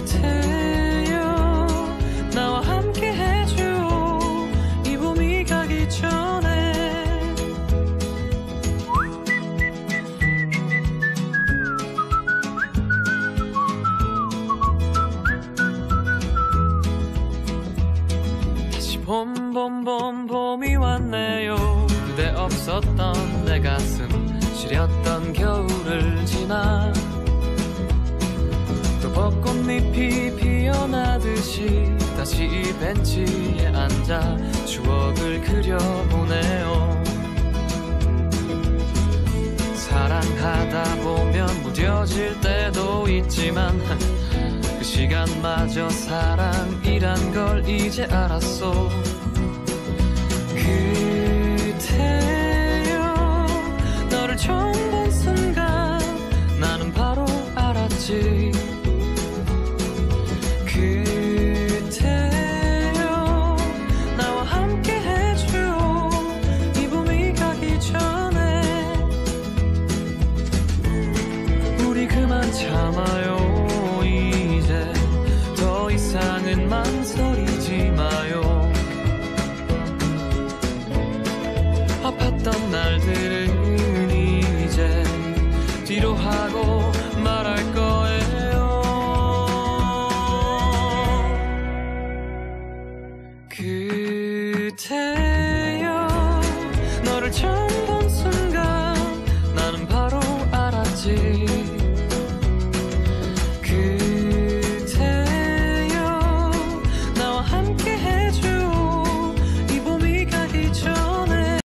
그대여 나와 함께 해줘. 이 봄이 가기 전에. 다시 봄 봄 봄 봄이 왔네요. 그대 없었던 내 가슴 시렸던 겨울을 지나 또 벚꽃잎이 피어나듯이 다시 이 벤치에 앉아 추억을 그려보네요. 사랑하다 보면 무뎌질 때도 있지만 그 시간마저 사랑이란 걸 이제 알았어 그대여 너를 처음 본 순간 나는 바로 알았지. 참아요. 이제 더 이상은 망설이지 마요. 아팠던 날들은 이제 뒤로 하고 말할 거예요. 그대여 너를 찾